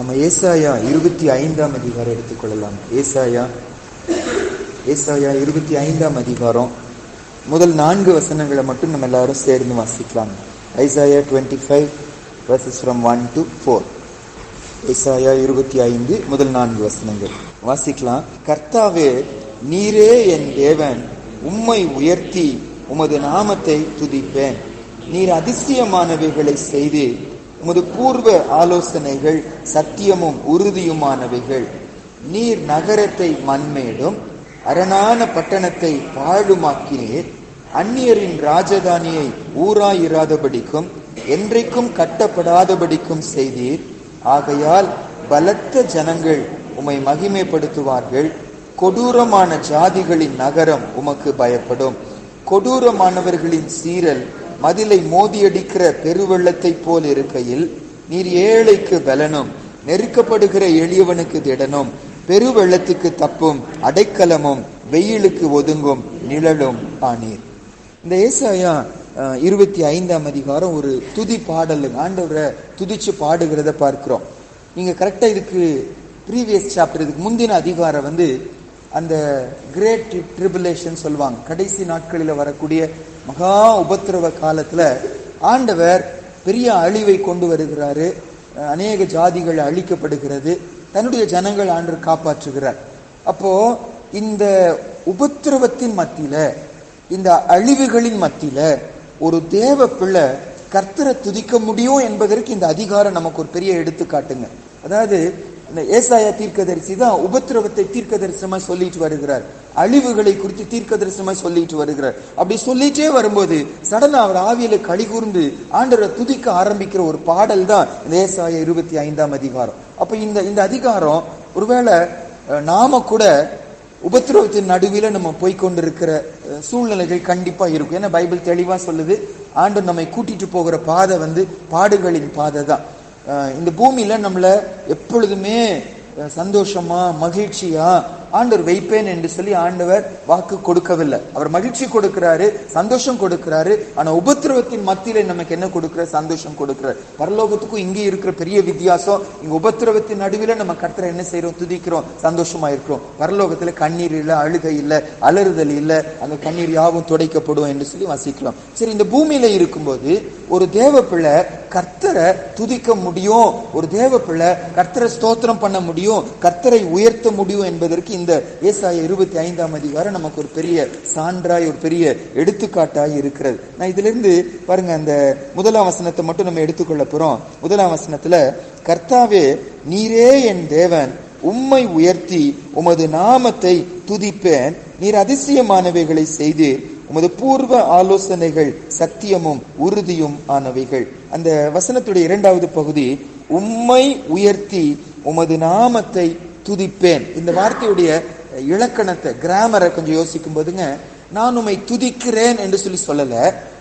நம்ம ஏசாயா இருபத்தி ஐந்தாம் அதிகாரம் எடுத்துக்கொள்ளலாம். ஏசாயா ஏசாயா இருபத்தி ஐந்தாம் அதிகாரம். முதல் நான்கு வசனங்களை மட்டும் நம்ம எல்லாரும் சேர்ந்து வாசிக்கலாம். Isaiah twenty five verses from one to four ஏசாயா இருபத்தி ஐந்து முதல் நான்கு வசனங்கள். வாசிக்கலாம். கர்த்தாவே நீரே என் தேவன் உம்மை உயர்த்தி உமது நாமத்தை துதிப்பேன். நீர் அதிசயமானவைகளை செய்து உமது பூர்வ ஆலோசனைகள் சத்தியமும் உறுதியுமானவைகள். நீர் நகரத்தை மண்மேடும் அரணான பட்டணத்தை பாழுமாக்கினீர். அந்நியரின் ராஜதானியை ஊராயிராதபடிக்கும் என்றைக்கும் கட்டப்படாதபடிக்கும் செய்தீர். ஆகையால் பலத்த ஜனங்கள் உம்மை மகிமைப்படுத்துவார்கள். கொடூரமான ஜாதிகளின் நகரம் உமக்கு பயப்படும். கொடூரமானவர்களின் சீரல் மதிலை மோதியடிக்கிற பெருவெள்ளத்தைப் போல் இருக்கையில் நீர் ஏழைக்கு பலனும் நெருக்கப்படுகிற எளியவனுக்கு திடனும் பெருவெள்ளத்துக்கு தப்பும் அடைக்கலமும் வெயிலுக்கு ஒதுங்கும் நிழலும் ஆனீர். இந்த ஏசாயா இருபத்தி ஐந்தாம் அதிகாரம் ஒரு துதி பாடல் ஆண்டவரை துதிச்சு பாடுகிறத பார்க்கிறோம். நீங்கள் கரெக்டாக இதுக்கு ப்ரீவியஸ் சாப்டர் இதுக்கு முந்தின அதிகாரம் வந்து அந்த கிரேட் ட்ரிபுலேஷன் சொல்லுவாங்க. கடைசி நாட்களில் வரக்கூடிய மகா உபத்திரவ காலத்துல ஆண்டவர் பெரிய அழிவை கொண்டு வருகிறாரு. அநேக ஜாதிகள் அழிக்கப்படுகிறது. தன்னுடைய ஜனங்கள் ஆண்டு காப்பாற்றுகிறார். அப்போ இந்த உபத்திரவத்தின் மத்தியில இந்த அழிவுகளின் மத்தியில ஒரு தேவ பிள்ளை கர்த்தரை துதிக்க முடியும் என்பதற்கு இந்த அதிகாரம் நமக்கு ஒரு பெரிய எடுத்துக்காட்டுங்க. அதாவது ஏசாயா தீர்க்கதரிசி தான் உபத்திரவத்தை தீர்க்க தரிசனமா சொல்லிட்டு வருகிறார். அழிவுகளை குறித்து தீர்க்க தரிசனமா சொல்லிட்டு வருகிறார். அப்படி சொல்லிட்டே வரும்போது சடனா அவர் ஆவியில களி கூர்ந்து ஆண்டவரை துதிக்க ஆரம்பிக்கிற ஒரு பாடல் தான் இந்த ஏசாயா இருபத்தி ஐந்தாம் அதிகாரம். அப்ப இந்த இந்த அதிகாரம் ஒருவேளை நாம கூட உபத்திரவத்தின் நடுவில் நம்ம போய் கொண்டிருக்கிற சூழ்நிலைகள் கண்டிப்பா இருக்கும். ஏன்னா பைபிள் தெளிவா சொல்லுது ஆண்டு நம்மை கூட்டிட்டு போகிற பாதை வந்து பாடுகளின் பாதை தான். இந்த பூமியில நம்மள எப்பொழுதுமே சந்தோஷமா மகிழ்ச்சியா ஆண்டவர் வைப்பேன் என்று சொல்லி ஆண்டவர் வாக்கு கொடுக்கவில்லை. அவர் மகிழ்ச்சி கொடுக்கிறாரு சந்தோஷம் கொடுக்கிறாரு. ஆனா உபத்திரவத்தின் மத்தியில நமக்கு என்ன கொடுக்கிற? சந்தோஷம் கொடுக்கிறார். பரலோகத்துக்கும் இங்கே இருக்கிற பெரிய வித்தியாசம் இங்க உபத்திரவத்தின் நடுவில் நம்ம கர்த்தரை என்ன செய்யறோம் துதிக்கிறோம். சந்தோஷமா இருக்கிறோம். பரலோகத்துல கண்ணீர் இல்லை அழுகை இல்லை அலறுதல் இல்லை. அந்த கண்ணீர் யாவும் துடைக்கப்படும் என்று சொல்லி வாசிக்கலாம் சரி இந்த பூமியில இருக்கும்போது ஒரு தேவ பிள்ளை கர்த்தரை துதிக்க முடியும். ஒரு தேவ பிள்ளை கர்த்தரை ஸ்தோத்திரம் பண்ண முடியும். கர்த்தரை உயர்த்த முடியும் என்பதற்கு இந்த ஏசாய இருபத்தி ஐந்தாம் அதிகாரம் நமக்கு ஒரு பெரிய சான்றாய் ஒரு பெரிய எடுத்துக்காட்டாய் இருக்கிறது. நான் இதுல இருந்து பாருங்க அந்த முதலாம் வசனத்தை மட்டும் நம்ம எடுத்துக்கொள்ள போறோம். முதலாம் வசனத்துல கர்த்தாவே நீரே என் தேவன் உம்மை உயர்த்தி உமது நாமத்தை துதிப்பேன். நீர் அதிசயமானவைகளை செய்து உமது பூர்வ ஆலோசனைகள் சத்தியமும் உறுதியும் ஆனவைகள். அந்த வசனத்துடைய இரண்டாவது பகுதி உம்மை உயர்த்தி உமது நாமத்தை துதிப்பேன். இந்த வார்த்தையுடைய இலக்கணத்தை கிராமரை கொஞ்சம் யோசிக்கும் போதுங்க நான் உம்மை துதிக்கிறேன் என்று சொல்லி சொல்லல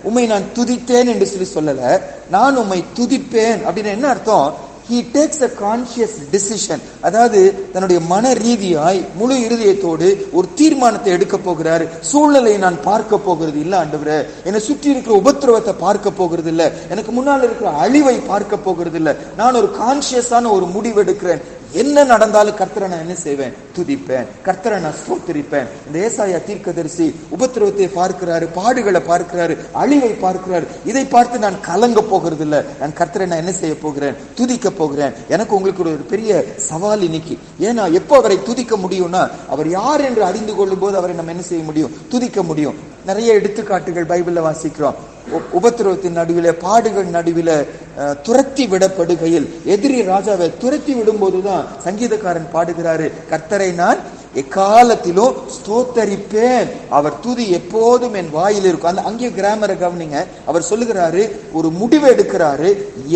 உம்மை நான் துதித்தேன் என்று சொல்லி சொல்லல நான் உம்மை துதிப்பேன் அப்படின்னு என்ன அர்த்தம்? He takes a conscious decision அதாவது தன்னுடைய மன ரீதியாய் முழு இருதயத்தோடு ஒரு தீர்மானத்தை எடுக்க போகிறார். சூழ்நிலையை நான் பார்க்க போகிறது இல்ல ஆண்டவரே. என்னை சுற்றி இருக்கிற உபத்திரவத்தை பார்க்க போகிறது இல்ல. எனக்கு முன்னால் இருக்கிற அழிவை பார்க்க போகிறது இல்ல. நான் ஒரு கான்சியஸான ஒரு முடிவு எடுக்கிறேன் என்ன நடந்தாலும் கர்த்தரை நான் என்ன செய்வேன்? துதிப்பேன். கர்த்தரை நான் ஸ்தோத்திரிப்பேன். இந்த ஏசாயா தீர்க்கதரிசி உபத்திரவத்தை பார்க்கிறாரு பாடுகளை பார்க்கிறாரு அழிவை பார்க்கிறாரு. இதை பார்த்து நான் கலங்க போகிறது இல்லை நான் கர்த்தரை நான் என்ன செய்ய போகிறேன்? துதிக்க போகிறேன். எனக்கு உங்களுக்கு ஒரு பெரிய சவால் இன்னைக்கு. ஏன்னா எப்போ அவரை துதிக்க முடியும்னா அவர் யார் என்று அறிந்து கொள்ளும் போது அவரை நம்ம என்ன செய்ய முடியும்? துதிக்க முடியும். நிறைய எடுத்துக்காட்டுகள் பைபிள்ல வாசிக்கிறோம். உபத்திரவத்தின் நடுவில பாடுகள் நடுவில துரத்தி விடப்படுகையில் எதிரி ராஜாவை துரத்தி விடும்போதுதான் சங்கீதக்காரன் பாடுகிறாரு கர்த்தரை நான் எக்காலத்திலும் ஸ்தோத்தரிப்பேன். அவர் துதி எப்போதும் என் வாயில் இருக்கும். அந்த அங்கே கிராமரை கவனிங்க. அவர் சொல்லுகிறாரு ஒரு முடிவு எடுக்கிறாரு.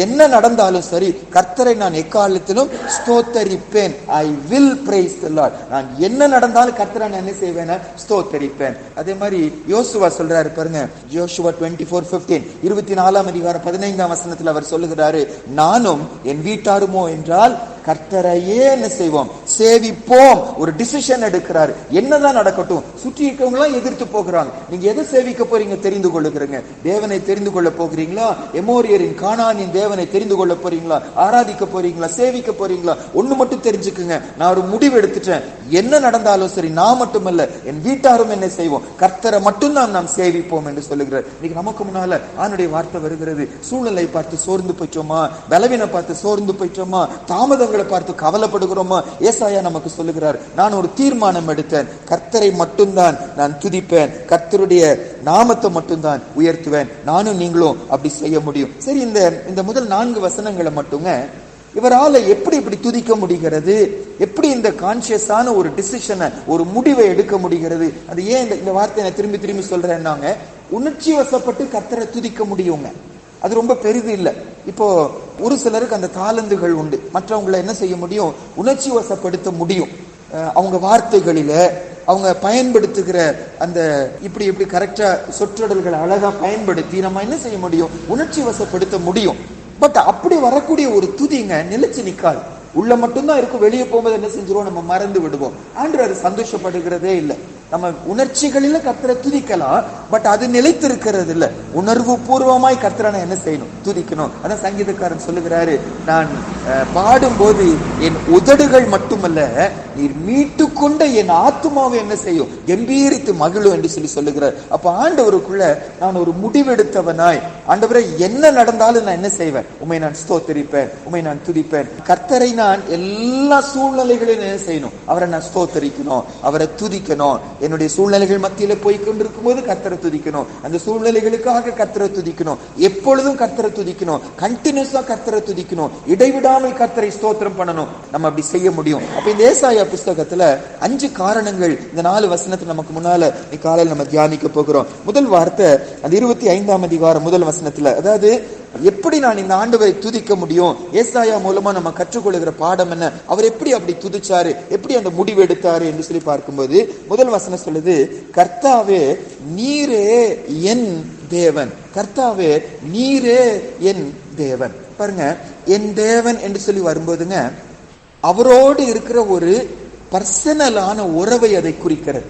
என்ன நடந்தாலும் சரி கர்த்தரை நான் எக்காலத்திலும் ஸ்தோத்தரிப்பேன். ஐ வில் பிரைஸ் லார்ட் நான் என்ன நடந்தாலும் கர்த்தரை நான் என்ன செய்வேன் ஸ்தோத்தரிப்பேன். அதே மாதிரி யோசுவா சொல்றாரு பாருங்க. யோசுவா டுவெண்ட்டி ஃபோர் பிப்டீன் இருபத்தி நாலாம் அதிகாரம் பதினைந்தாம் வசனத்தில் அவர் சொல்லுகிறாரு நானும் என் வீட்டாருமோ என்றால் கர்த்தரையே என்ன செய்வோம்? சேவிப்போம். ஒரு டிசிஷன் எடுக்கிறாரு. என்னதான் நடக்கட்டும் சுற்றி இருக்கவங்க எல்லாம் எதிர்த்து போகிறாங்க. நீங்க எதை சேவிக்க போறீங்க தெரிந்து கொள்ளுகிறீங்க. தேவனை தெரிந்து கொள்ள போகிறீங்களா? எமோரியரின் காணானின் தேவனை தெரிந்து கொள்ள போறீங்களா? ஆராதிக்க போறீங்களா? சேவிக்க போறீங்களா? ஒண்ணு மட்டும் தெரிஞ்சுக்குங்க. நான் ஒரு முடிவு எடுத்துட்டேன். என்ன நடந்தாலும் சரி நான் மட்டுமல்ல என் வீட்டாரும் என்ன செய்வோம். கர்த்தரை மட்டும்தான் நாம் சேவிப்போம் என்று சொல்லுகிறார். இன்னைக்கு நமக்கு முன்னால ஆணுடைய வார்த்தை வருகிறது. சூழ்நிலை பார்த்து சோர்ந்து போயிட்டோமா? பலவீனம் பார்த்து சோர்ந்து போயிட்டோமா? தாமதங்களை பார்த்து கவலைப்படுகிறோமா? ஏசாயா நமக்கு சொல்லுகிறார் நான் ஒரு தீர்மானம் எடுத்தேன். கர்த்தரை மட்டும்தான் நான் துதிப்பேன். கர்த்தருடைய நாமத்தை மட்டும்தான் உயர்த்துவேன். நானும் நீங்களும் அப்படி செய்ய முடியும். சரி இந்த இந்த முதல் நான்கு வசனங்களை மட்டுங்க இவரால எப்படி இப்படி துதிக்க முடிகிறது? எப்படி இந்த கான்சியஸான ஒரு டிசிஷனை ஒரு முடிவை எடுக்க முடிகிறது? அது ஏன் இந்த இந்த வார்த்தையை நான் திரும்பி திரும்பி சொல்றேன்னாங்க உணர்ச்சி வசப்பட்டு கர்த்தரை துதிக்க முடியுங்க. அது ரொம்ப பெரிது இல்ல. இப்போ ஒரு சிலருக்கு அந்த தாளந்துகள் உண்டு. மற்றவங்களை என்ன செய்ய முடியும்? உணர்ச்சி வசப்படுத்த முடியும். அவங்க வார்த்தைகளில அவங்க பயன்படுத்துகிற அந்த இப்படி இப்படி கரெக்டா சொற்றொடல்களை அழகா பயன்படுத்தி நம்ம என்ன செய்ய முடியும்? உணர்ச்சி வசப்படுத்த முடியும். பட் அப்படி வரக்கூடிய ஒரு துதிங்க நிலைச்சு நிக்காது. உள்ள மட்டும்தான் இருக்கும். வெளியே போகும்போது என்ன செஞ்சிருவோம்? நம்ம மறந்து விடுவோம். ஆண்டு அது சந்தோஷப்படுகிறதே இல்லை. நம்ம உணர்ச்சிகளில கத்திர துதிக்கலாம் பட் அது நிலைத்திருக்கிறது இல்ல உணர்வு பூர்வமாய் கர்த்தரை நான் என்ன செய்யணும்? துதிக்கணும். அதான் சங்கீதக்காரன் சொல்லுகிறாரு நான் பாடும்போது என் உதடுகள் மட்டுமல்ல நீர் மீட்டு கொண்ட என் ஆத்மாவை என்ன செய்யும்? கம்பீரித்து மகிழும் என்று சொல்லி சொல்லுகிறார். அப்ப ஆண்டவருக்குள்ள நான் ஒரு முடிவெடுத்தவனாய். ஆண்டவரை என்ன நடந்தாலும் நான் என்ன செய்வேன்? உமை நான் ஸ்தோத்தரிப்பேன் உமை நான் துதிப்பேன். கர்த்தரை நான் எல்லா சூழ்நிலைகளையும் என்ன செய்யணும்? அவரை நான் ஸ்தோத்தரிக்கணும் அவரை துதிக்கணும் என்னுடைய சூழ்நிலைகள் மத்தியில போய் கொண்டிருக்கும் போது கத்தரை துதிக்கணும். அந்த சூழ்நிலைகளுக்காக கத்தரை துதிக்கணும். எப்பொழுதும் கத்தரை துதிக்கணும். கண்டினியூஸா கத்தரை துதிக்கணும். இடைவிடாமல் கத்தரை ஸ்தோத்திரம் பண்ணணும். நம்ம அப்படி செய்ய முடியும். அப்ப இந்த ஏசாயா புஸ்தகத்துல அஞ்சு காரணங்கள் இந்த நாலு வசனத்தை நமக்கு முன்னால காலையில் நம்ம தியானிக்க போகிறோம். முதல் வார்த்தை அந்த இருபத்தி ஐந்தாம் அதிகாரம் முதல் வசனத்துல. அதாவது எப்படி நான் இந்த ஆண்டவரை துதிக்க முடியும்? ஏசாயா மூலமா நம்ம கற்றுக்கொள்கிற பாடம் என்ன? அவர் எப்படி அப்படி துதிச்சாரு? எப்படி அந்த முடிவு எடுத்தாரு என்று சொல்லி பார்க்கும்போது முதல் வசனம் சொல்லுது கர்த்தாவே நீரே என் தேவன். கர்த்தாவே நீரே என் தேவன். பாருங்க என் தேவன் என்று சொல்லி வரும்போதுங்க அவரோடு இருக்கிற ஒரு பர்சனலான உறவை அதை குறிக்கிறது.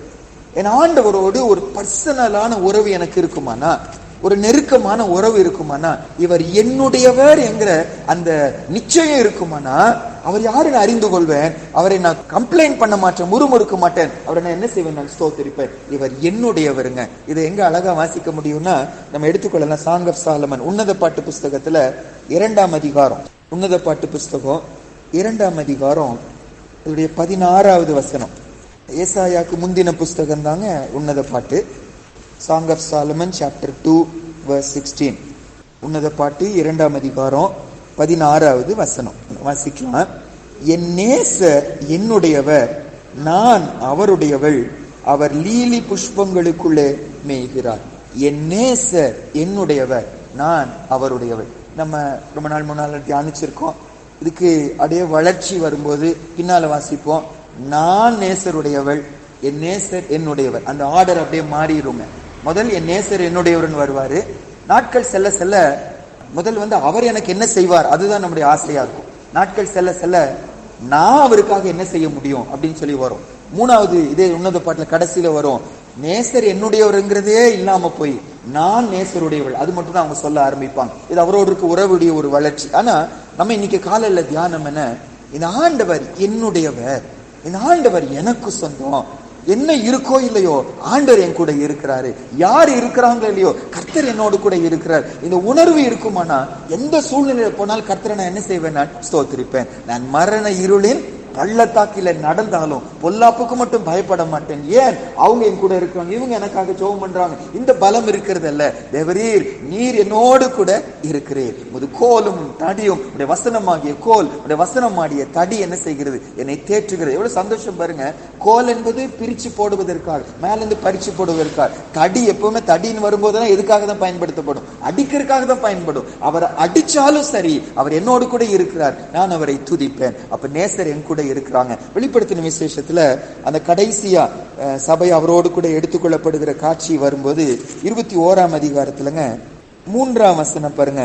என் ஆண்டவரோடு ஒரு பர்சனலான உறவு எனக்கு இருக்குமானா? ஒரு நெருக்கமான உறவு இருக்குமானா? இவர் என்னுடையவர் என்கிற அந்த நிச்சயம் இருக்குமானா? அவர் யாரு நான் அறிந்து கொள்வேன்? அவரை நான் கம்ப்ளைண்ட் பண்ண மாட்டேன் முறுமுறுக்க மாட்டேன். அவரை நான் என்ன செய்வேன்? நான் ஸ்தோத்தரிப்பேன். இவர் என்னுடையவருங்க. இதை எங்க அழகா வாசிக்க முடியும்னா நம்ம எடுத்துக்கொள்ளலாம் சாங் ஆஃப் சாலமன் உன்னத பாட்டு புஸ்தகத்துல இரண்டாம் அதிகாரம். உன்னத பாட்டு புஸ்தகம் இரண்டாம் அதிகாரம் இதனுடைய பதினாறாவது வசனம். ஏசாயாக்கு முந்தின புஸ்தகம் தாங்க உன்னத பாட்டு. Song of Solomon chapter two verse sixteen உன்னத பாட்டு இரண்டாம் அதிகாரம் பதினாறாவது வசனம். வாசிக்கலாம். என் நேசர் என்னுடையவர் நான் அவருடையவள். அவர் லீலி புஷ்பங்களுக்குள்ளே மேய்கிறார். என் நேசர் என்னுடையவர் நான் அவருடையவள். நம்ம ரொம்ப நாள் முன்னால் தியானிச்சிருக்கோம். இதுக்கு அப்படியே வளர்ச்சி வரும்போது பின்னால வாசிப்போம். நான் நேசருடையவள் என் நேசர் என்னுடையவர். அந்த ஆர்டர் அப்படியே மாறிடுங்க. முதல் என் நேசர் என்னுடையவருன்னு வருவாரு. நாட்கள் செல்ல செல்ல முதல் வந்து அவர் எனக்கு என்ன செய்வார் அதுதான் நம்முடைய ஆசையா இருக்கும். நாட்கள் செல்ல செல்ல நான் அவருக்காக என்ன செய்ய முடியும் அப்படின்னு சொல்லி வரும். மூணாவது இதே உன்னத பாட்டுல கடைசியில வரும். நேசர் என்னுடையவருங்கிறதே இல்லாம போய் நான் நேசருடையவள். அது மட்டும் தான் அவங்க சொல்ல ஆரம்பிப்பாங்க. இது அவரோடு இருக்க உறவுடைய ஒரு வளர்ச்சி. ஆனா நம்ம இன்னைக்கு காலையில தியானம் என்ன? இந்த ஆண்டவர் என்னுடையவர். இந்த ஆண்டவர் எனக்கு சொந்தம். என்ன இருக்கோ இல்லையோ ஆண்டர் என் கூட இருக்கிறாரு. யார் இருக்கிறாங்க இல்லையோ கர்த்தர் என்னோடு கூட இருக்கிறார். இந்த உணர்வு இருக்குமானா எந்த சூழ்நிலையில போனாலும் கர்த்தரை நான் என்ன செய்வேன்? நான் ஸ்தோத்திரிப்பேன். நான் மரண இருளின் பள்ளத்தாக்கில நடந்தாலும் பொல்லாப்புக்கு மட்டும் பயப்பட மாட்டேன். ஏன்? அவங்க என் கூட இருக்கிறாங்க இவங்க எனக்காக ஜெபம் பண்றாங்க. இந்த பலம் இருக்கிறது அல்ல. தேவரீர் நீர் என்னோடு கூட இருக்கிறீர். முது கோலும் தடியும் உடைய வசனமாகிய கோல் உடைய வசனமாடிய தடி என்ன செய்கிறது? என்னை தேற்றுகிறது. எவ்வளவு சந்தோஷம் பாருங்க. கோல் என்பது பிரிச்சு போடுவதற்காக மேலிருந்து பறிச்சு போடுவதற்காக. தடி எப்பவுமே தடின்னு வரும்போதெல்லாம் எதுக்காக தான் பயன்படுத்தப்படும்? அடிக்கிறதுக்காக தான் பயன்படும். அவர் அடிச்சாலும் சரி அவர் என்னோடு கூட இருக்கிறார். நான் அவரை துதிப்பேன். அப்ப நேசர் என் கூட இருக்கிறாங்க வெளிப்படுத்தின விசேஷத்துல அந்த கடைசியா சபை அவரோடு கூட எடுத்துக்கொள்ளப்படுகிற காட்சி வரும்போது இருபத்தி ஓராம் அதிகாரத்துலங்க மூன்றாம் வசனம் பாருங்க.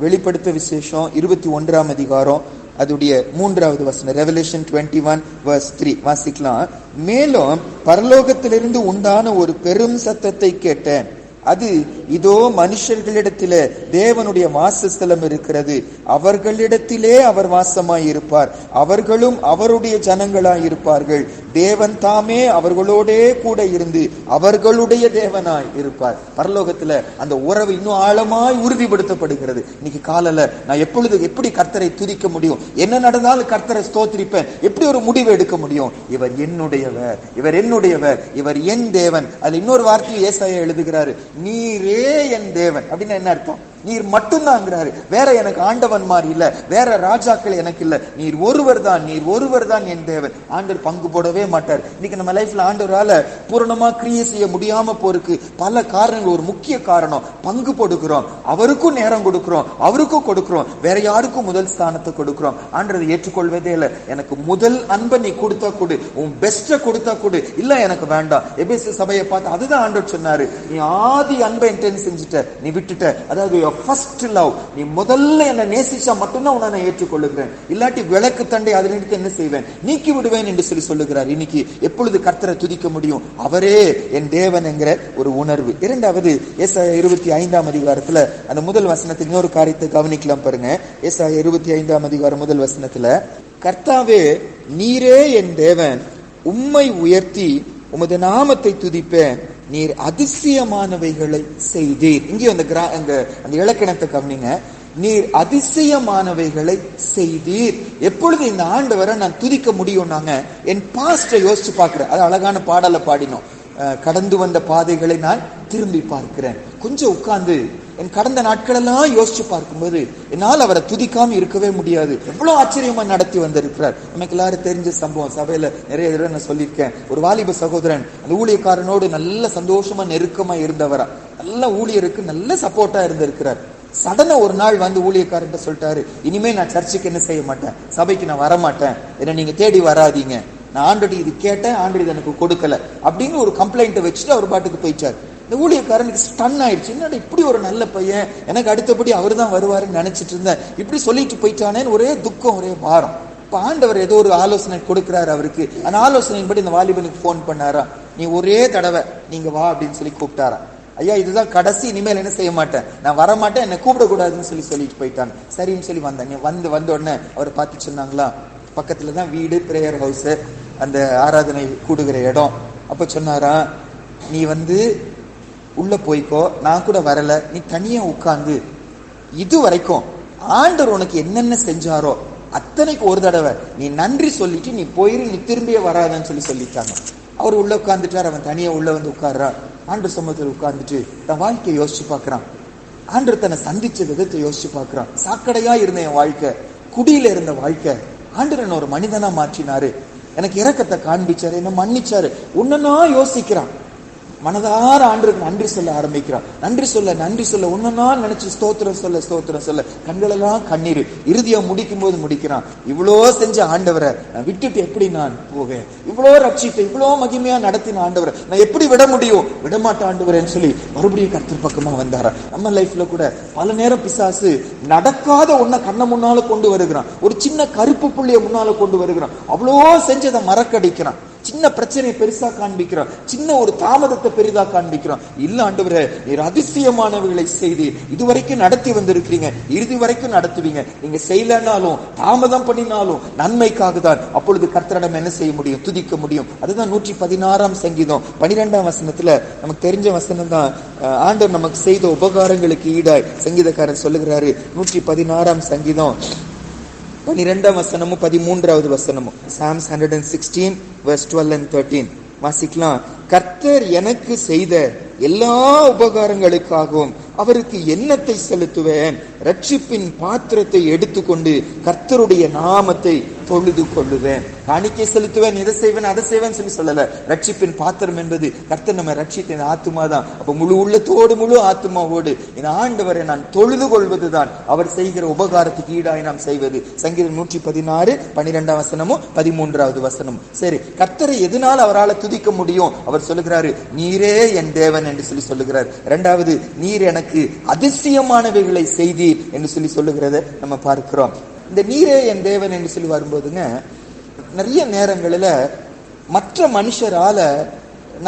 வெளிப்படுத்த விசேஷம் இருபத்தி ஒன்றாம் அதிகாரம் அதுடைய மூன்றாவது வசனம் revelation twenty one verse three வாசிக்கலாம். மேலும் பரலோகத்திலிருந்து உண்டான ஒரு பெரும் சத்தத்தை கேட்டேன். அது இதோ மனுஷர்களிடத்தில தேவனுடைய வாசஸ்தலம் இருக்கிறது. அவர்களிடத்திலே அவர் வாசமாய் இருப்பார் அவர்களும் அவருடைய ஜனங்களாய் இருப்பார்கள் தேவன் தாமே அவர்களோடே கூட இருந்து அவர்களுடைய தேவனாய் இருப்பார். பரலோகத்துல அந்த உறவு இன்னும் ஆழமாய் உறுதிப்படுத்தப்படுகிறது. இன்னைக்கு காலல நான் எப்பொழுது எப்படி கர்த்தரை துதிக்க முடியும்? என்ன நடந்தாலும் கர்த்தரை ஸ்தோத்திரிப்பேன். எப்படி ஒரு முடிவு எடுக்க முடியும்? இவர் என்னுடையவர் இவர் என்னுடையவர் இவர் என் தேவன். அதுல இன்னொரு வார்த்தையை ஏசாய எழுதுகிறாரு. நீரே என் தேவன். அப்படின்னு என்ன அர்த்தம்? நீர் மட்டும்தாங்கிறாரு. வேற எனக்கு ஆண்டவன் மாதிரி இல்ல. வேற ராஜாக்கள் எனக்கு இல்ல. நீர் ஒருவர் தான் நீர் ஒருவர் தான் என் தேவன். ஆண்டவர் பங்கு போடவே மாட்டார். இன்னைக்கு நம்ம லைஃப்ல ஆண்டவரால பூரணமா கிரியை செய்ய முடியாம போருக்கு. பல காரணங்கள் ஒரு முக்கிய காரணம். பங்கு போடுகிறோம் அவருக்கும் நேரம் கொடுக்கிறோம். அவருக்கும் கொடுக்கிறோம். வேற யாருக்கும் முதல் ஸ்தானத்தை கொடுக்கிறோம். ஆண்டதை ஏற்றுக்கொள்வதே இல்ல. எனக்கு முதல் அன்பை நீ கொடுத்தா கொடு. உன் பெஸ்ட கொடுத்தா கொடு. இல்ல எனக்கு வேண்டாம். எபிசி சபையை பார்த்து அதுதான் ஆண்டவர் சொன்னாரு. நீ ஆதி அன்பை என்டென் செஞ்சுட்ட. நீ விட்டுட்ட. அதாவது ஃபர்ஸ்ட் லவ் நீ முதல்ல என்னை நேசிச்சா மட்டும்தான் உன்னை நான் ஏற்றுக்கொள்ளுகிறேன். இல்லாட்டி விளக்கு தண்டை அதிலிருந்து என்ன செய்வேன்? நீக்கி விடுவேன் என்று சொல்லி சொல்லுகிறார். இன்னைக்கு எப்பொழுது கர்த்தரை துதிக்க முடியும்? அவரே என் தேவன் என்கிற ஒரு உணர்வு. இரண்டாவது ஏசாயா இருபத்தி ஐந்தாம் அதிகாரத்துல அந்த முதல் வசனத்தில் இன்னொரு காரியத்தை கவனிக்கலாம் பாருங்க. ஏசாயா இருபத்தி ஐந்தாம் அதிகாரம் முதல் வசனத்துல கர்த்தாவே நீரே என் தேவன். உம்மை உயர்த்தி உமது நாமத்தை துதிப்பேன். நீர் அதிசயமானவைகளை செய்தீர். இங்கே அந்த கிரா அந்த அந்த இலக்கணத்தை கவனிங்க. நீர் அதிசயமானவைகளை செய்தீர். எப்பொழுது இந்த ஆண்டு வரை நான் துதிக்க முடியும்னாங்க என் பாஸ்டை யோசிச்சு பார்க்கிறேன். அது அழகான பாடலை பாடினோம். கடந்து வந்த பாதைகளை நான் திரும்பி பார்க்கிறேன். கொஞ்சம் உட்கார்ந்து என் கடந்த நாட்களெல்லாம் யோசிச்சு பார்க்கும்போது என்னால் அவரை துதிக்காம இருக்கவே முடியாது. எவ்வளவு ஆச்சரியமா நடத்தி வந்திருக்கிறார். நமக்கு எல்லாரும் தெரிஞ்ச சம்பவம். சபையில நிறைய தடவை நான் சொல்லியிருக்கேன். ஒரு வாலிப சகோதரன் அந்த ஊழியக்காரனோடு நல்ல சந்தோஷமா நெருக்கமா இருந்தவரா. நல்ல ஊழியருக்கு நல்ல சப்போர்ட்டா இருந்திருக்கிறார். சடன ஒரு நாள் வந்து ஊழியக்காரன் சொல்லிட்டாரு இனிமே நான் சர்ச்சுக்கு என்ன செய்ய மாட்டேன்? சபைக்கு நான் வர மாட்டேன். என்ன நீங்க தேடி வராதீங்க. நான் ஆண்டடி இது கேட்டேன் ஆண்டு இது எனக்கு கொடுக்கல. அப்படின்னு ஒரு கம்ப்ளைண்ட்டை வச்சுட்டு அவர் பாட்டுக்கு போயிச்சார் இந்த ஊழியக்காரனுக்கு ஸ்டன் ஆயிடுச்சு. என்னடா இப்படி ஒரு நல்ல பையன்? எனக்கு அடுத்தபடி அவர் தான் வருவாருன்னு நினைச்சிட்டு இருந்தேன். இப்படி சொல்லிட்டு போயிட்டானேன்னு ஒரே துக்கம் ஒரே பாரம். பாண்டவர் ஆண்டவர் ஏதோ ஒரு ஆலோசனை கொடுக்குறாரு அவருக்கு. அந்த ஆலோசனையின்படி இந்த வாலிபனுக்கு ஃபோன் பண்ணாரா? நீ ஒரே தடவை நீங்க வா அப்படின்னு சொல்லி கூப்பிட்டாரா? ஐயா இதுதான் கடைசி இனிமேல் என்ன செய்ய மாட்டேன்? நான் வர மாட்டேன் என்னை கூப்பிடக்கூடாதுன்னு சொல்லி சொல்லிட்டு போயிட்டாங்க சரின்னு சொல்லி வந்தேன். நீ வந்து வந்த உடனே அவரை பார்த்து சொன்னாங்களா? பக்கத்துல தான் வீடு பிரேயர் ஹவுஸ் அந்த ஆராதனை கூடுகிற இடம். அப்ப சொன்னாரா நீ வந்து உள்ள போய்க்கோ நான் கூட வரல நீ தனியா உட்காந்து இது வரைக்கும் ஆண்டவர் உனக்கு என்னென்ன செஞ்சாரோ அத்தனைக்கு ஒரு தடவை நீ நன்றி சொல்லிட்டு நீ போயிரு நீ திரும்பியே வராதன்னு சொல்லி சொல்லிட்டாங்க. அவர் உள்ள உட்காந்துட்டார் அவன் தனியா உள்ள வந்து உட்கார்றா ஆண்டு சமூகத்தில் உட்கார்ந்துட்டு தன் வாழ்க்கையை யோசிச்சு பார்க்கறான். ஆண்டவர் தன்னை சந்திச்ச விதத்தை யோசிச்சு பார்க்கறான். சாக்கடையா இருந்த என் வாழ்க்கை குடியில இருந்த வாழ்க்கை ஆண்டு என்ன ஒரு மனிதனா மாற்றினாரு. எனக்கு இறக்கத்தை காண்பிச்சாரு என்ன மன்னிச்சாரு. ஒன்னொன்னா யோசிக்கிறான். மனதார ஆண்டுக்கு நன்றி சொல்ல ஆரம்பிக்கிறான் நன்றி சொல்ல நன்றி சொல்ல ஒன்னொன்னா நினைச்சு ஸ்தோத்திரம் சொல்ல ஸ்தோத்திரம் சொல்ல. கண்களெல்லாம் கண்ணீர். இறுதியா முடிக்கும் போது முடிக்கிறான். இவ்வளோ செஞ்ச ஆண்டவரை நான் விட்டுட்டு எப்படி நான் போவேன்? இவ்வளோ ரட்சிப்பு இவ்வளோ மகிமையா நடத்தின ஆண்டவரை நான் எப்படி விட முடியும்? விடமாட்ட ஆண்டவரேன்னு சொல்லி மறுபடியும் கருத்து பக்கமா வந்தாரா? நம்ம லைஃப்ல கூட பல நேரம் பிசாசு நடக்காத ஒன்ன கண்ண முன்னால கொண்டு வருகிறான். ஒரு சின்ன கருப்பு புள்ளிய முன்னால கொண்டு வருகிறான். அவ்வளோ செஞ்சதை மறக்கடிக்கிறான். சின்ன பிரச்சனையை பெருசா காண்பிக்கிறோம். சின்ன ஒரு தாமதத்தை பெரிதா காண்பிக்கிறோம். இல்ல ஆண்டவரே நீர் அதிசயமானவர்களை செய்து இதுவரைக்கும் நடத்தி வந்திருக்கிறீங்க. இறுதி வரைக்கும் நடத்துவீங்க. நீங்க செய்யலனாலும் தாமதம் பண்ணினாலும் நன்மைக்காக தான் அப்பொழுது கர்த்தரிடம் என்ன செய்ய முடியும்? துதிக்க முடியும். அதுதான் நூற்றி பதினாறாம் சங்கீதம். பனிரெண்டாம் வசனத்துல நமக்கு தெரிஞ்ச வசனம் தான் ஆண்டவர் நமக்கு செய்த உபகாரங்களுக்கு ஈடாய். சங்கீதக்காரர் சொல்லுகிறாரு நூற்றி பதினாறாம் சங்கீதம். பனிரெண்டாம் வசனமும் பதிமூன்றாவது வசனமும் Psalms hundred and sixteen verse twelve and thirteen வாசிக்கலாம் கர்த்தர் எனக்கு செய்த எல்லா உபகாரங்களுக்காகவும் அவருக்கு எண்ணத்தை செலுத்துவேன் ரட்சிப்பின் பாத்திரத்தை எடுத்துக்கொண்டு கர்த்தருடைய நாமத்தை தொழுது கொள்ளுவேன் காணிக்கை செலுத்துவேன் இதை செய்வேன் அதை செய்வேன் சொல்லி சொல்லல. ரட்சிப்பின் பாத்திரம் என்பது கர்த்தர் நம்ம ரட்சித்த இந்த தான். அப்ப முழு உள்ளத்தோடு முழு ஆத்மாவோடு என் ஆண்டவரை நான் தொழுது கொள்வதுதான் அவர் செய்கிற உபகாரத்துக்கு ஈடாய் நாம் செய்வது. சங்கீதம் நூற்றி பதினாறு பன்னிரெண்டாம் வசனமும் பதிமூன்றாவது வசனம் சரி கர்த்தரை எதனால் அவரால் துதிக்க முடியும்? அவர் சொல்லுகிறாரு நீரே என் தேவன் என்று சொல்லி சொல்லுகிறார். இரண்டாவது நீர் எனக்கு அதிசயமானவைகளை செய்தீர் என்று சொல்லி சொல்லுகிறத நம்ம பார்க்கிறோம். இந்த நீரே என் தேவன் என்று சொல்லி வரும்போதுங்க நிறைய நேரங்களில் மற்ற மனுஷரால்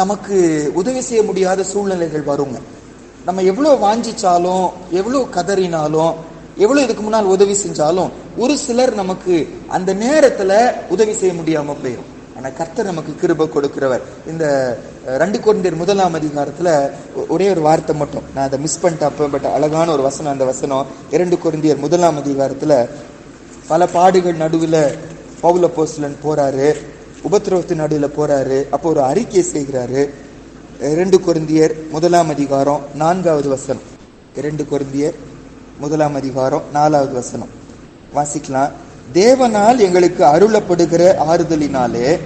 நமக்கு உதவி செய்ய முடியாத சூழ்நிலைகள் வருங்க. நம்ம எவ்வளோ வாஞ்சிச்சாலும் எவ்வளோ கதறினாலும் எவ்வளோ இதுக்கு முன்னால் உதவி செஞ்சாலும் ஒரு சிலர் நமக்கு அந்த நேரத்தில் உதவி செய்ய முடியாமல் போயிடும் ஆனால் கர்த்தர் நமக்கு கிருபை கொடுக்கிறவர். இந்த ரெண்டு குழந்தையர் முதலாம் அதிகாரத்தில் ஒரே ஒரு வார்த்தை மட்டும். நான் அதை மிஸ் பண்ணிட்டப்ப பட் அழகான ஒரு வசனம் அந்த வசனம் இரண்டு குழந்தையர் முதலாம் அதிகாரத்தில் பல பாடுகள் நடுவில் பவுல போஸ்லன் போகிறாரு உபத்திரவத்தின் நடுவில் போகிறாரு அப்போ ஒரு அறிக்கை செய்கிறாரு. இரண்டு குருந்தியர் முதலாம் அதிகாரம் நான்காவது வசனம். இரண்டு குருந்தியர் முதலாம் அதிகாரம் நாலாவது வசனம். வாசிக்கலாம். தேவனால் எங்களுக்கு அருளப்படுகிற ஆறுதலினாலே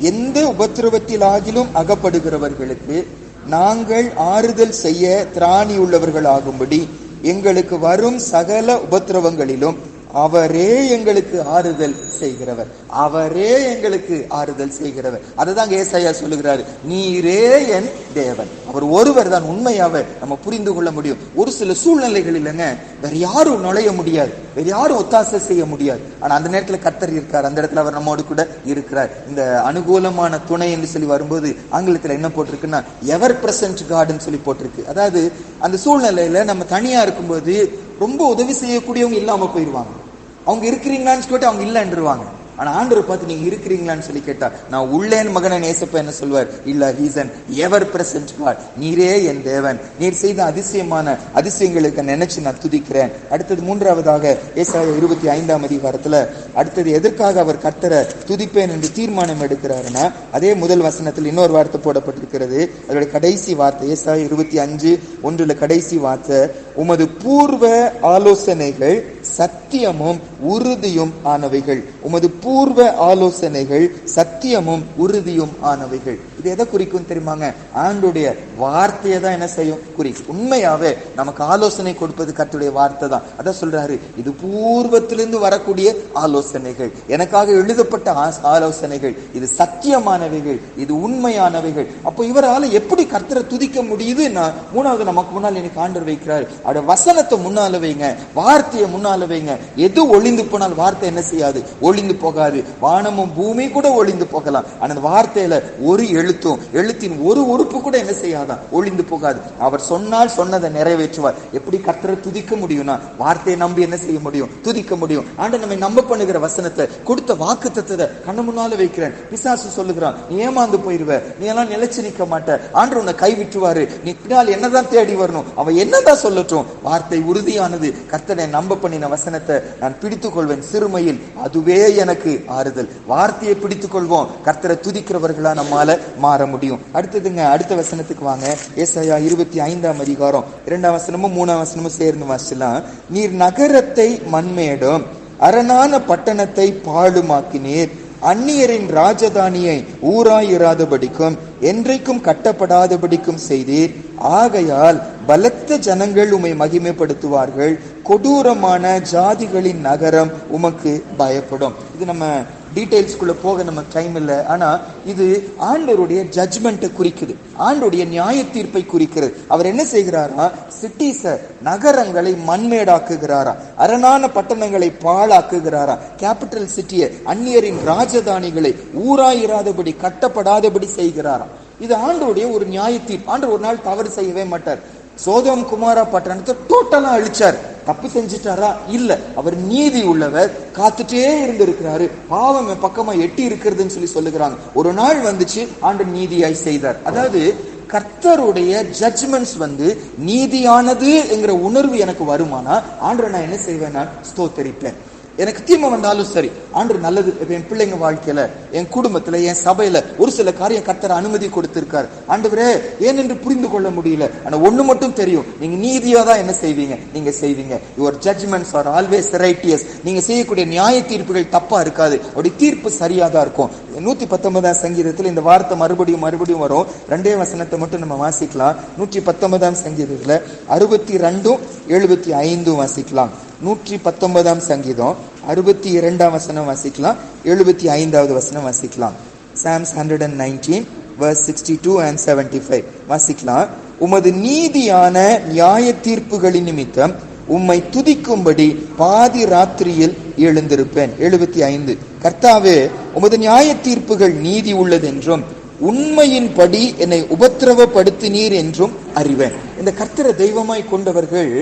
எந்த உபத்திரவத்திலாகிலும் அகப்படுகிறவர்களுக்கு நாங்கள் ஆறுதல் செய்ய திராணி உள்ளவர்கள் ஆகும்படி எங்களுக்கு வரும் சகல உபத்திரவங்களிலும் அவரே எங்களுக்கு ஆறுதல் செய்கிறவர். அவரே எங்களுக்கு ஆறுதல் செய்கிறவர். அதுதான் ஏசாயா சொல்லுகிறாரு. நீரே என் தேவன். அவர் ஒருவர் தான் உண்மையாவே நம்ம புரிந்து கொள்ள முடியும். ஒரு சில சூழ்நிலைகள் இல்லைங்க. வேற யாரும் நுழைய முடியாது. வேற யாரும் ஒத்தாசை செய்ய முடியாது. ஆனா அந்த நேரத்துல கத்தர் இருக்கார். அந்த இடத்துல அவர் நம்மோடு கூட இருக்கிறார். இந்த அனுகூலமான துணை என்று சொல்லி வரும்போது ஆங்கிலத்துல என்ன போட்டிருக்குன்னா எவர் பிரசன்ட் கார்டுன்னு சொல்லி போட்டிருக்கு. அதாவது அந்த சூழ்நிலையில நம்ம தனியா இருக்கும்போது ரொம்ப உதவி செய்யக்கூடியவங்க இல்லாம போயிடுவாங்க அவங்க இருக்கிறீங்களான்னு கேட்டு அவங்க இல்லைன்றுவாங்க. ஆனா ஆண்டவர் பார்த்து நீங்க இருக்கிறீங்களான்னு சொல்லி கேட்டா நான் உள்ளேன் மகனன் நேசப்ப என்ன சொல்வார்? இல்ல ஹீசன் எவர் பிரசன்ட் காட் நீரே என் தேவன். நீர் செய்த அதிசயமான அதிசயங்களுக்கு நினைச்சு நான் துதிக்கிறேன். அடுத்தது மூன்றாவதாக ஏசாய இருபத்தி ஐந்தாம் அதிகாரத்துல அடுத்தது எதற்காக அவர் கர்த்தரை துதிப்பேன் என்று தீர்மானம் எடுக்கிறாருன்னா அதே முதல் வசனத்தில் இன்னொரு வார்த்தை போடப்பட்டிருக்கிறது. அதோட கடைசி வார்த்தை ஏசாய இருபத்தி அஞ்சு ஒன்றுல கடைசி வார்த்தை உமது பூர்வ ஆலோசனைகள் சத்தியமும் உறுதியும் ஆனவைகள். உமது பூர்வ ஆலோசனைகள் சத்தியமும் உறுதியும் ஆனவைகள். இது எதை குறிக்கும் தெரியுமாங்க? ஆண்டுடைய வார்த்தையை தான் என்ன செய்யும்? குறிக்கும். உண்மையாவே நமக்கு ஆலோசனை கொடுப்பது கத்துடைய வார்த்தை தான். அதான் சொல்றாரு இது பூர்வத்திலிருந்து வரக்கூடிய ஆலோசனைகள். எனக்காக எழுதப்பட்ட ஆஸ்- ஆலோசனைகள். இது சத்தியமானவைகள். இது உண்மையானவைகள். அப்போ இவரால் எப்படி கர்த்தரை துதிக்க முடியுதுன்னா மூணாவது நமக்கு முன்னால் எனக்கு ஆண்டர் வைக்கிறார். அவருடைய வசனத்தை முன்னால வைங்க. வார்த்தையை முன்னால வைங்க. எது ஒளிந்து போனால் வார்த்தை என்ன செய்யாது? ஒளிந்து போகாது. வானமும் பூமி கூட ஒளிந்து போகலாம். ஆனா அந்த வார்த்தையில ஒரு எழுத்தும் எழுத்தின் ஒரு உறுப்பு கூட என்ன செய்யாதான் ஒளிந்து போகாது. அவர் சொன்னால் சொன்னதை நிறைவேற்றுவார். எப்படி கர்த்தரை துதிக்க முடியும்னா வார்த்தையை நம்பி என்ன செய்ய முடியும்? துதிக்க முடியும். ஆண்டு நம்மை நம்ப பண்ணுகிற வசனத்தை கொடுத்த வாக்கு தத்துவத்தை கண்ணு முன்னால வைக்கிறேன். பிசாசு சொல்லுகிறான் நீ ஏமாந்து போயிருவ. நீ எல்லாம் நிலைச்சு நிற்க மாட்ட. ஆண்டு உன்னை கைவிட்டுவாரு நீ பின்னால் என்னதான் தேடி வரணும்? அவன் என்னதான் சொல்லட்டும்? வார்த்தை உறுதியானது. கர்த்தனை நம்ப பண்ணின வசனத்தை நான் பிடித்துக் கொள்வேன் சிறுமையில் அதுவே எனக்கு ஆறுதல். வார்த்தையை பிடித்துக் கொள்வோம் கர்த்தரை துதிக்கிறவர்களா நம்மால மாற முடியும். அடுத்ததுங்க அடுத்த வசனத்துக்கு வாங்க. ஏசாயா இருபத்தி ஐந்தாம் அதிகாரம். இரண்டாம் வசனமும் மூணாம் வசனமும் சேர்ந்து வாசிக்கலாம். நீர் நகரத்தை மண்மேடும் அரணான பட்டணத்தை பாழுமாக்கினீர். அந்நியரின் ராஜதானியை ஊராயிராதபடிக்கும் என்றைக்கும் கட்டப்படாதபடிக்கும் செய்தீர். ஆகையால் பலத்த ஜனங்கள் உம்மை மகிமைப்படுத்துவார்கள். கொடூரமான ஜாதிகளின் நகரம் உமக்கு பயப்படும். இது நம்ம டீடைல்ஸ்குள்ள போக நம்ம டைம் இல்லை. ஆனா இது ஆண்டோருடைய ஜட்ஜ்மெண்ட்டை குறிக்குது. ஆண்டோடைய நியாய தீர்ப்பை குறிக்கிறது. அவர் என்ன செய்கிறாரா? சிட்டிஸ நகரங்களை மண்மேடாக்குகிறாரா. அரணான பட்டணங்களை பாழாக்குகிறாரா. கேபிட்டல் சிட்டியை அந்நியரின் ராஜதானிகளை ஊராயிராதபடி கட்டப்படாதபடி செய்கிறாரா. இது ஆண்டோடைய ஒரு நியாய தீர்ப்பு ஆண்டவர் ஒரு நாள் தவறு செய்யவே மாட்டார். சோதம் குமாரா பட்டணத்தை டோட்டலா அழிச்சார். தப்பு செஞ்சிட்டாரா இல்ல. அவர் நீதி உள்ளவர். காத்துட்டே இருந்திருக்கிறாரு. பாவம் பக்கமா எட்டி இருக்கிறதுன்னு சொல்லி சொல்லுகிறாங்க. ஒரு நாள் வந்துச்சு ஆண்டு நீதியாய் செய்தார். அதாவது கர்த்தருடைய ஜட்ஜ்மெண்ட்ஸ் வந்து நீதியானது என்கிற உணர்வு எனக்கு வருமானா ஆண்டு நான் என்ன செய்வேன் நான் ஸ்தோத்தரிப்பேன். எனக்கு தீமை வந்தாலும் சரி. ஆண்டு நல்லது இப்போ என் பிள்ளைங்க வாழ்க்கையில என் குடும்பத்துல என் சபையில ஒரு சில காரியம் கர்த்தர் அனுமதி கொடுத்திருக்காரு. ஆண்டவரே ஏன் என்று புரிந்து கொள்ள முடியல. ஆனா ஒண்ணு மட்டும் தெரியும். நீங்க நீதியா தான் என்ன செய்வீங்க? நீங்க செய்வீங்க. Your judgments are always righteous நீங்க செய்யக்கூடிய நியாய தீர்ப்புகள் தப்பா இருக்காது. அப்படி தீர்ப்பு சரியா தான் இருக்கும். நூத்தி பத்தொன்பதாம் சங்கீதத்தில் இந்த வார்த்தை மறுபடியும் மறுபடியும் வரும். ரெண்டே வசனத்தை மட்டும் நம்ம வாசிக்கலாம். நூற்றி பத்தொன்பதாம் சங்கீதத்துல அறுபத்தி ரெண்டும் எழுபத்தி ஐந்தும் வாசிக்கலாம். நூற்றி பத்தொன்பதாம் சங்கீதம் அறுபத்தி இரண்டாம் வசனம் வாசிக்கலாம் எழுபத்தி ஐந்தாவது வசனம் வாசிக்கலாம். Psalms hundred and nineteen verse sixty two and seventy five வாசிக்கலாம். உமது நீதியான நியாய தீர்ப்புகளின் நிமித்தம் உம்மை துதிக்கும்படி பாதி ராத்திரியில் எழுந்திருப்பேன். எழுபத்தி ஐந்து கர்த்தாவே உமது நியாய தீர்ப்புகள் நீதி உள்ளதென்றும் உண்மையின்படி என்னை உபத்திரவப்படுத்தினீர் என்றும் அறிவேன். இந்த கர்த்தரை தெய்வமாய் கொண்டவர்கள்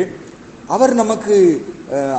அவர் நமக்கு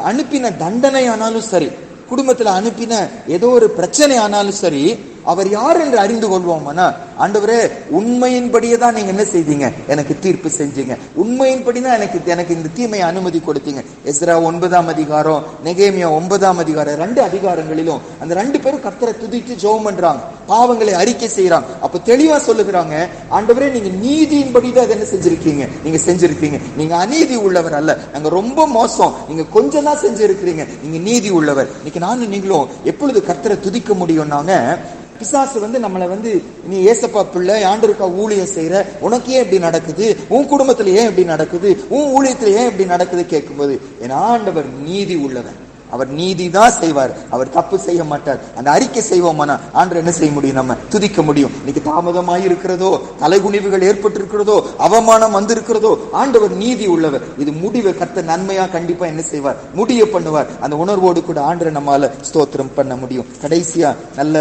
அனுப்பின தண்டனை ஆனாலும் சரி குடும்பத்தில் அனுப்பின ஏதோ ஒரு பிரச்சனை ஆனாலும் சரி அவர் யார் என்று அறிந்து கொள்வோமானா? ஆண்டவரே உண்மையின்படியே தான் நீங்க என்ன செய்தீங்க? எனக்கு தீர்ப்பு செஞ்சீங்க. உண்மையின்படி தான் எனக்கு எனக்கு இந்த தீமையை அனுமதி கொடுத்தீங்க. எஸ்ரா ஒன்பதாம் அதிகாரம் நெகேமியா ஒன்பதாம் அதிகாரம் ரெண்டு அதிகாரங்களிலும் அந்த ரெண்டு பேரும் கர்த்தரை துதித்து ஜோம் பண்றாங்க. பாவங்களை அறிக்கை செய்யறாங்க அப்ப தெளிவா சொல்லுகிறாங்க ஆண்டவரே நீங்க நீதியின்படி தான் அதை என்ன செஞ்சிருக்கீங்க? நீங்க செஞ்சிருக்கீங்க. நீங்க அநீதி உள்ளவர் அல்ல. நாங்க ரொம்ப மோசம். நீங்க கொஞ்சம் தான் செஞ்சிருக்கிறீங்க. நீங்க நீதி உள்ளவர். இன்னைக்கு நானும் நீங்களும் எப்பொழுது கர்த்தரை துதிக்க முடியும்னாங்க பிசாசு வந்து நம்மளை வந்து நீ ஏசப்பா பிள்ளை ஆண்டருக்கா ஊழியம் செய்யற உனக்கு ஏன் இப்படி நடக்குது உன் குடும்பத்துல ஏன் இப்படி நடக்குது உன் ஊழியத்துல ஏன் இப்படி நடக்குது? கேட்கும்போது என் ஆண்டவர் நீதி உள்ளவர். அவர் நீதி தான் செய்வார். அவர் தப்பு செய்ய மாட்டார். அந்த அறிக்கை செய்வோமானா? ஆண்டு என்ன செய்ய முடியும்? நம்ம துதிக்க முடியும். இன்னைக்கு தாமதமாய் இருக்கிறதோ தலைகுனிவுகள் ஏற்பட்டிருக்கிறதோ அவமானம் வந்திருக்கிறதோ ஆண்டவர் நீதி உள்ளவர். இது முடிவை கத்த நன்மையா கண்டிப்பா என்ன செய்வார்? முடிய பண்ணுவார். அந்த உணர்வோடு கூட ஆண்டரை நம்மால ஸ்தோத்திரம் பண்ண முடியும். கடைசியா நல்ல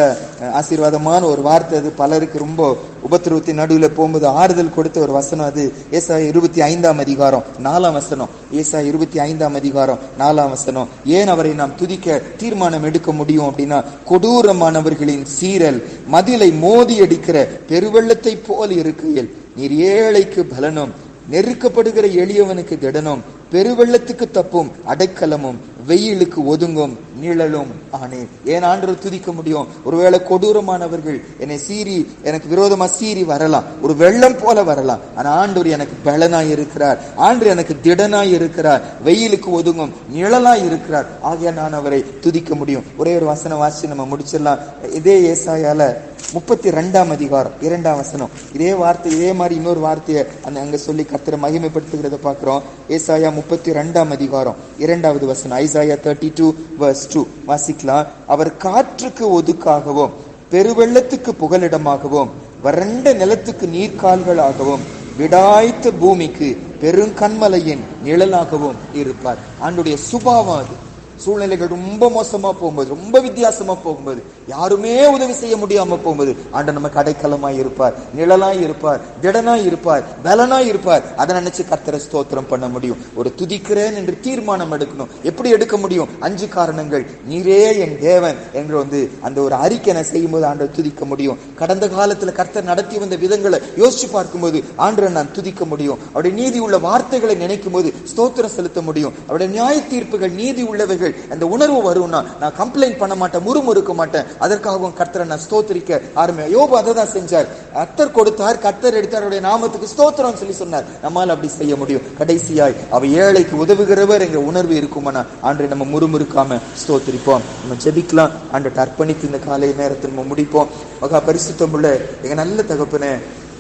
ஆசீர்வாதமான ஒரு வார்த்தை அது. பலருக்கு ரொம்ப உபத்திரவத்தின் நடுவுல போகும்போது ஆறுதல் கொடுத்த ஒரு வசனம் அது. ஏசா இருபத்தி ஐந்தாம் அதிகாரம் நாலாம் வசனம். ஏசா இருபத்தி ஐந்தாம் அதிகாரம் நாலாம் வசனம். ஏன் அவர் நாம் துதிக்க தீர்மானம் எடுக்க முடியும் அப்படின்னா கொடூரமானவர்களின் சீரல் மதிலை மோதி அடிக்கிற பெருவெள்ளத்தை போல் இருக்கையில் நீர் ஏழைக்கு பலனும் நெருக்கப்படுகிற எளியவனுக்கு திடனும் பெருவெள்ளத்துக்கு தப்பும் அடைக்கலமும் வெயிலுக்கு ஒதுங்கும் நிழலும் ஆனேன் ஏன் ஆண்டவர் துதிக்க முடியும்? ஒருவேளை கொடூரமானவர்கள் என்னை சீறி எனக்கு விரோதமா சீறி வரலாம். ஒரு வெள்ளம் போல வரலாம். ஆனா ஆண்டவர் எனக்கு பலனாய் இருக்கிறார். ஆண்டு எனக்கு திடனாய் இருக்கிறார். வெயிலுக்கு ஒதுங்கும் நிழலாய் இருக்கிறார். ஆகிய நான் அவரை துதிக்க முடியும். ஒரே ஒரு வசனம் வாசி நம்ம முடிச்சிடலாம். இதே ஏசாயால முப்பத்தி ரெண்டாம் அதிகாரம் இரண்டாம் வசனம். இதே வார்த்தை இதே மாதிரி இன்னொரு வார்த்தையை அந்த அங்க சொல்லி கத்திர மகிமைப்படுத்துகிறத பாக்குறோம் ஏசாயா முப்பத்தி ரெண்டாம் அதிகாரம் இரண்டாவது வசனம். Isaiah thirty two verse two வாசிக்கலாம் அவர் காற்றுக்கு ஒதுக்காகவும் பெருவெள்ளத்துக்கு புகலிடமாகவும் வறண்ட நிலத்துக்கு நீர்க்கால்களாகவும் விடாய்த்த பூமிக்கு பெருங்கண்மலையின் நிழலாகவும் இருப்பார். ஆண்டுடைய சுபாவம் அது. சூழ்நிலைகள் ரொம்ப மோசமா போகும்போது ரொம்ப வித்தியாசமா போகும்போது யாருமே உதவி செய்ய முடியாம போகும்போது ஆண்டு நமக்கு அடைக்கலமாய் இருப்பார் நிழலாய் இருப்பார் திடனாய் இருப்பார் பலனாய் இருப்பார். அதை நினைச்சு கர்த்தரை ஸ்தோத்திரம் பண்ண முடியும். ஒரு துதிக்கிறேன் என்று தீர்மானம் எடுக்கணும். எப்படி எடுக்க முடியும்? அஞ்சு காரணங்கள். நீரே என் தேவன் என்று வந்து அந்த ஒரு அறிக்கை நான் செய்யும்போது ஆண்டை துதிக்க முடியும். கடந்த காலத்துல கர்த்தர் நடத்தி வந்த விதங்களை யோசிச்சு பார்க்கும்போது ஆண்டரை நான் துதிக்க முடியும். அவருடைய நீதி உள்ள வார்த்தைகளை நினைக்கும் போது ஸ்தோத்திரம் செலுத்த முடியும். அவருடைய நியாய தீர்ப்புகள் நீதி உள்ளவைகள் அந்த உணர்வு வரும்னா நான் கம்ப்ளைண்ட் பண்ண மாட்டேன் முறுமுறுக்க மாட்டேன். அதற்காகவும் கர்த்தரை நான் ஸ்தோத்திரிக்க ஆரம்பி யோபு அதை தான் செஞ்சார். கர்த்தர் கொடுத்தார் கர்த்தர் எடுத்தார். நாமத்துக்கு ஸ்தோத்திரம் சொல்லி சொன்னார். நம்மால் அப்படி செய்ய முடியும். கடைசியாய் அவ ஏழைக்கு உதவுகிறவர் என்ற உணர்வு இருக்குமானா ஆண்டு நம்ம முறுமுறுக்காம ஸ்தோத்திரிப்போம். நம்ம ஜெபிக்கலாம். ஆண்டு அர்ப்பணித்து இந்த காலை நேரத்தில் நம்ம முடிப்போம். மகா பரிசுத்தம் உள்ள எங்க நல்ல தகப்பனே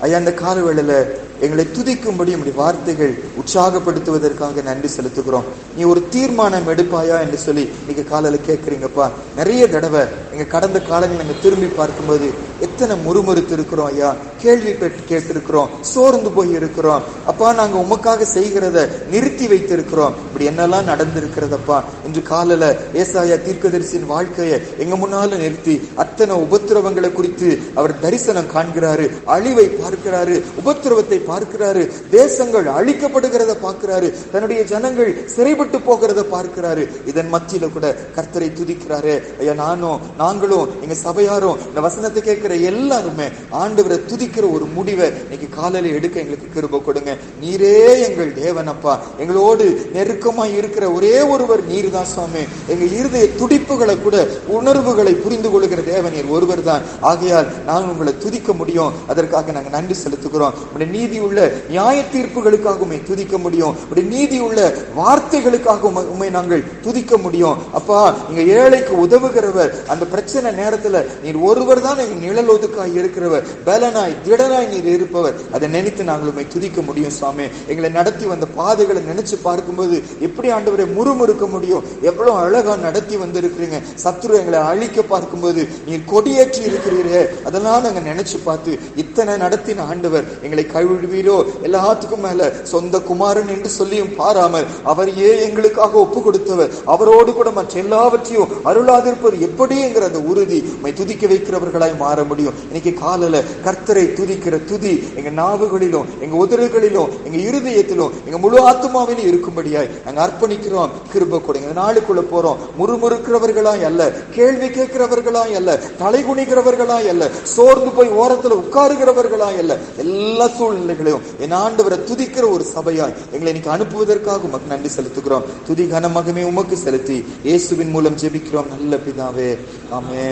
ஐயா அந்த கால வேளையில எங்களை துதிக்கும்படி உடைய வார்த்தைகள் உற்சாகப்படுத்துவதற்காக நன்றி செலுத்துகிறோம். நீ ஒரு தீர்மானம் எடுப்பாயா என்று சொல்லி நீங்க காலையில் கேட்குறீங்கப்பா நிறைய தடவை எங்க கடந்த காலங்கள் நாங்கள் திரும்பி பார்க்கும்போது எத்தனை முறுமுறுத்து இருக்கிறோம் ஐயா. கேள்வி பெற்று கேட்டிருக்கிறோம். சோர்ந்து போய் இருக்கிறோம் அப்பா நாங்க உமக்காக செய்கிறத நிறுத்தி வைத்திருக்கிறோம். இப்படி என்னெல்லாம் நடந்திருக்கிறதப்பா இன்று காலையில ஏசாயா தீர்க்கதரிசியின் வாழ்க்கையை எங்க முன்னால நிறுத்தி அத்தனை உபத்திரவங்களை குறித்து அவர் தரிசனம் காண்கிறாரு அழிவை பார்க்கிறாரு உபத்திரவத்தை பார்க்கிறாரு. தேசங்கள் அழிக்கப்படுகிறத பார்க்கிறாரு. தன்னுடைய ஜனங்கள் சிறைப்பட்டு போகிறத பார்க்கிறாரு. இதன் மத்தியில கூட கர்த்தரை துதிக்கிறாரு. ஐயா நானும் நாங்களும் எங்க சபையாரும் இந்த வசனத்தை கேட்கிற எல்லாருமே ஆண்டவரை துதிக்கிற ஒரு முடிவை இன்னைக்கு காலையில எடுக்க எங்களுக்கு கிருப கொடுங்க. நீரே எங்கள் தேவனப்பா. எங்களோடு நெருக்கமா இருக்கிற ஒரே ஒருவர் நீர் தான் சுவாமி. எங்க இருதய துடிப்புகளை கூட உணர்வுகளை புரிந்து கொள்கிற தேவன் ஒருவர் தான் ஆகையால் நாங்கள் உங்களை துதிக்க முடியும். அதற்காக நாங்கள் நன்றி செலுத்துகிறோம். நீதி உள்ள நியாய தீர்ப்புகளுக்காக உண்மை துதிக்க முடியும். அப்படி நீதி உள்ள வார்த்தைகளுக்காக உண்மை நாங்கள் துதிக்க முடியும். அப்பா நீங்க ஏழைக்கு உதவுகிறவர் அந்த பிரச்சனை நேரத்துல நீர் ஒருவர் தான் நிழல் ஒதுக்காய் இருக்கிறவர் பலனாய் திடனாய் நீர் இருப்பவர். அதை நினைத்து நாங்கள் உண்மை துதிக்க முடியும் சுவாமி எங்களை நடத்தி வந்த பாதைகளை நினைச்சு பார்க்கும்போது எப்படி ஆண்டவரை முறுமுறுக்க முடியும்? எவ்வளவு அழகா நடத்தி வந்திருக்கிறீங்க. சத்ரு எங்களை அழிக்க பார்க்கும்போது நீர் கொடியேற்றி இருக்கிறீர்கள் அதெல்லாம் நாங்கள் நினைச்சு பார்த்து இத்தனை நடத்தின ஆண்டவர் எங்களை விழுவீரோ எல்லாத்துக்கும் மேல சொந்த குமாரன் என்று சொல்லியும் பாராமல் அவரையே எங்களுக்காக ஒப்பு கொடுத்தவர் அவரோடு கூட மற்ற எல்லாவற்றையும் அருளாதிருப்பது எப்படிங்கிற அந்த உறுதி மை துதிக்க வைக்கிறவர்களாய் மாற முடியும். இன்னைக்கு காலல கர்த்தரை துதிக்கிற துதி எங்க நாவுகளிலும் எங்க உதறுகளிலும் எங்க இருதயத்திலும் எங்க முழு ஆத்மாவிலும் இருக்கும்படியாய் நாங்க அர்ப்பணிக்கிறோம். கிருப கொடுங்க. இந்த நாளுக்குள்ள போறோம். முறுமுறுக்கிறவர்களாய் அல்ல கேள்வி கேட்கிறவர்களாய் அல்ல தலை குனிக்கிறவர்களாய் அல்ல சோர்ந்து போய் ஓரத்துல உட்காருகிறவர்களாய் அல்ல. எல்லா சூழ்நிலை பிள்ளைகளையும் என் ஆண்டவரை துதிக்கிற ஒரு சபையாய் எங்களை இன்னைக்கு அனுப்புவதற்காக உமக்கு நன்றி செலுத்துகிறோம். துதி கன உமக்கு செலுத்தி இயேசுவின் மூலம் ஜெபிக்கிறோம். நல்ல பிதாவே. ஆமே